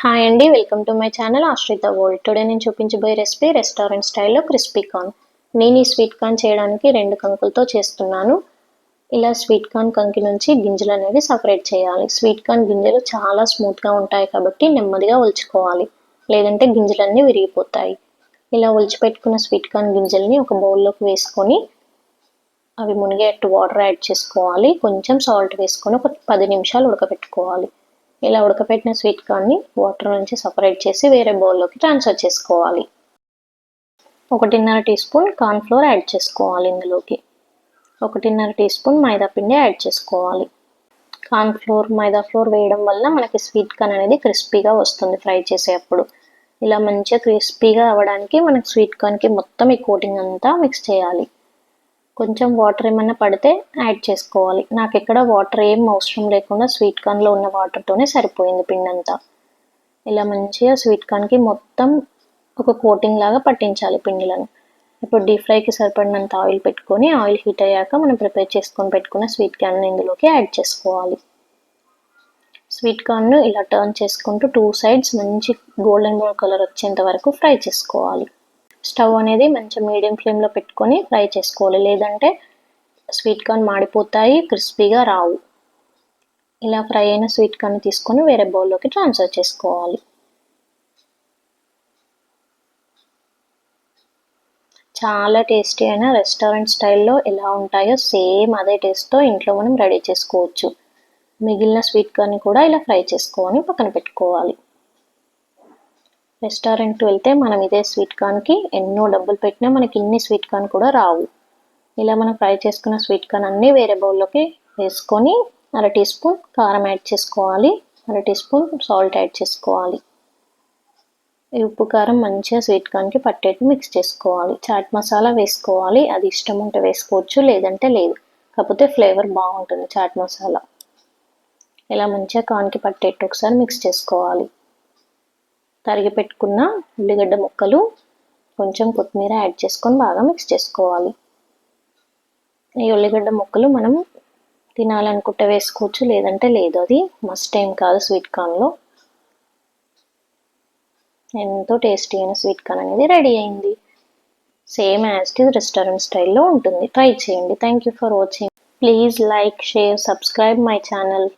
Hi అండి welcome to my channel Ashrita world today నేను చూపించబోయే రెసిపీ రెస్టారెంట్ స్టైల్లో క్రిస్పీ కార్న్ నేను ఈ స్వీట్ కార్న్ చేయడానికి రెండు కంకులతో చేస్తున్నాను. ఇలా స్వీట్ కార్న్ కంకి నుంచి గింజలు అనేవి సపరేట్ చేయాలి. స్వీట్ కార్న్ గింజలు చాలా స్మూత్గా ఉంటాయి కాబట్టి నెమ్మదిగా ఒలుచుకోవాలి. లేదంటే గింజలన్నీ విరిగిపోతాయి. ఇలా ఒలిచిపెట్టుకున్న స్వీట్ కార్న్ గింజల్ని ఒక బౌల్లోకి వేసుకొని అవి మునిగేట్టు వాటర్ యాడ్ చేసుకోవాలి. కొంచెం సాల్ట్ వేసుకొని ఒక పది నిమిషాలు ఉడకబెట్టుకోవాలి. ఇలా ఉడకపెట్టిన స్వీట్ కార్న్ని వాటర్ నుంచి సపరేట్ చేసి వేరే బౌల్లోకి ట్రాన్స్ఫర్ చేసుకోవాలి. ఒకటిన్నర టీ స్పూన్ కార్న్ఫ్లోర్ యాడ్ చేసుకోవాలి ఇందులోకి. ఒకటిన్నర టీ స్పూన్ మైదా పిండి యాడ్ చేసుకోవాలి. కార్న్ఫ్లోర్ మైదా ఫ్లోర్ వేయడం వల్ల మనకి స్వీట్ కార్న్ అనేది క్రిస్పీగా వస్తుంది ఫ్రై చేసేటప్పుడు ఇలా మంచిగా క్రిస్పీగా అవ్వడానికి మనకి స్వీట్ కార్న్కి మొత్తం ఈ కోటింగ్ అంతా మిక్స్ చేయాలి. కొంచెం వాటర్ ఏమైనా పడితే యాడ్ చేసుకోవాలి. నాకు ఎక్కడ వాటర్ ఏం అవసరం లేకుండా స్వీట్ కార్న్లో ఉన్న వాటర్తోనే సరిపోయింది పిండి అంతా ఇలా మంచిగా స్వీట్ కార్న్కి మొత్తం ఒక కోటింగ్ లాగా పట్టించాలి పిండిలను. ఇప్పుడు డీప్ ఫ్రైకి సరిపడినంత ఆయిల్ పెట్టుకొని ఆయిల్ హీట్ అయ్యాక మనం ప్రిపేర్ చేసుకొని పెట్టుకున్న స్వీట్ కార్న్ ఇందులోకి యాడ్ చేసుకోవాలి. స్వీట్ కార్న్ను ఇలా టర్న్ చేసుకుంటూ టూ సైడ్స్ మంచి గోల్డెన్ బ్రౌన్ కలర్ వచ్చేంత వరకు ఫ్రై చేసుకోవాలి. స్టవ్ అనేది మంచి మీడియం ఫ్లేమ్లో పెట్టుకొని ఫ్రై చేసుకోవాలి. లేదంటే స్వీట్ కార్న్ మాడిపోతాయి క్రిస్పీగా రావు. ఇలా ఫ్రై అయిన స్వీట్ కార్న్ తీసుకొని వేరే బౌల్లోకి ట్రాన్స్ఫర్ చేసుకోవాలి. చాలా టేస్టీ అయిన రెస్టారెంట్ స్టైల్లో ఎలా ఉంటాయో సేమ్ అదే టేస్ట్తో ఇంట్లో మనం రెడీ చేసుకోవచ్చు. మిగిలిన స్వీట్ కార్న్ కూడా ఇలా ఫ్రై చేసుకొని పక్కన పెట్టుకోవాలి. రెస్టారెంట్కి వెళ్తే మనం ఇదే స్వీట్ కార్న్కి ఎన్నో డబ్బులు పెట్టినా మనకి ఇన్ని స్వీట్ కార్న్ కూడా రావు. ఇలా మనం ఫ్రై చేసుకున్న స్వీట్ కార్న్ అన్నీ వేరే బౌల్లోకి వేసుకొని అర టీ స్పూన్ కారం యాడ్ చేసుకోవాలి. అర టీ స్పూన్ సాల్ట్ యాడ్ చేసుకోవాలి. ఈ ఉప్పు కారం మంచిగా స్వీట్ కార్న్కి పట్టేట్టు మిక్స్ చేసుకోవాలి. చాట్ మసాలా వేసుకోవాలి. అది ఇష్టం ఉంటే వేసుకోవచ్చు లేదంటే లేదు. కాకపోతే ఫ్లేవర్ బాగుంటుంది చాట్ మసాలా. ఇలా మంచిగా కార్న్కి పట్టేట్టు ఒకసారి మిక్స్ చేసుకోవాలి. తరిగి పెట్టుకున్న ఉల్లిగడ్డ ముక్కలు కొంచెం కొత్తిమీర యాడ్ చేసుకొని బాగా మిక్స్ చేసుకోవాలి. ఈ ఉల్లిగడ్డ ముక్కలు మనం తినాలనుకుంటే వేసుకోవచ్చు లేదంటే లేదు. అది మస్ట్ ఏం కాదు స్వీట్ కార్న్లో ఎంతో టేస్టీ అయిన స్వీట్ కార్న్ అనేది రెడీ అయింది. సేమ్ యాజ్ ఇది రెస్టారెంట్ స్టైల్లో ఉంటుంది. ట్రై చేయండి. Thank you for watching please like share subscribe my channel